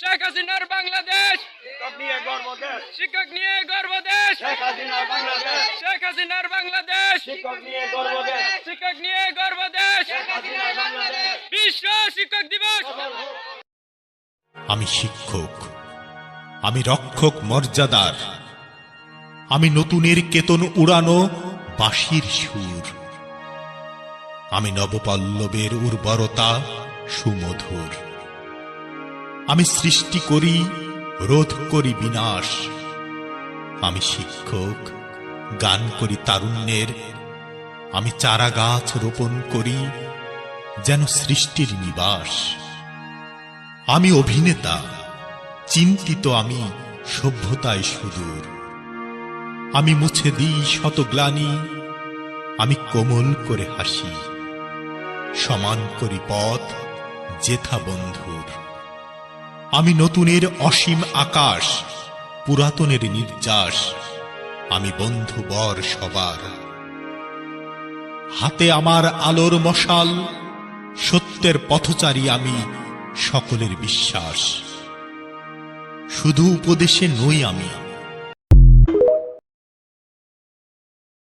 শেখ হাসিনার বাংলাদেশ। শিক্ষক নিয়ে গর্ব দেশ শিক্ষক নিয়ে গর্ব দেশ শেখ হাসিনার বাংলাদেশ। শেখ হাসিনার বাংলাদেশ। শিক্ষক নিয়ে গর্ব দেশ শিক্ষক নিয়ে গর্ব দেশ শেখ হাসিনার বাংলাদেশ। বিশ্ব শিক্ষক দিবস। আমি শিক্ষক আমি রক্ষক মর্যাদার আমি নতুনের কেতন উড়ানো বাঁশির সুর আমি নবপল্লবের উর্বরতা সুমধুর। আমি সৃষ্টি করি, রোধ করি বিনাশ। আমি শিক্ষক, গান করি তারুণ্যের। আমি চারা গাছ রোপণ করি, যেন সৃষ্টির নিবাস। আমি অভিনেতা, চিন্তিত আমি সভ্যতায় সুদূর। আমি মুছে দিই শত গ্লানি আমি কোমল করে হাসি। সমান করি পথ জেথা বন্ধুর। আমি নতুনের অসীম আকাশ, পুরাতনের নির্যাস, আমি বন্ধু বর সবার। হাতে আমার আলোর মশাল, সত্যের পথচারী আমি সকলের বিশ্বাস। শুধু উপদেশে নই আমি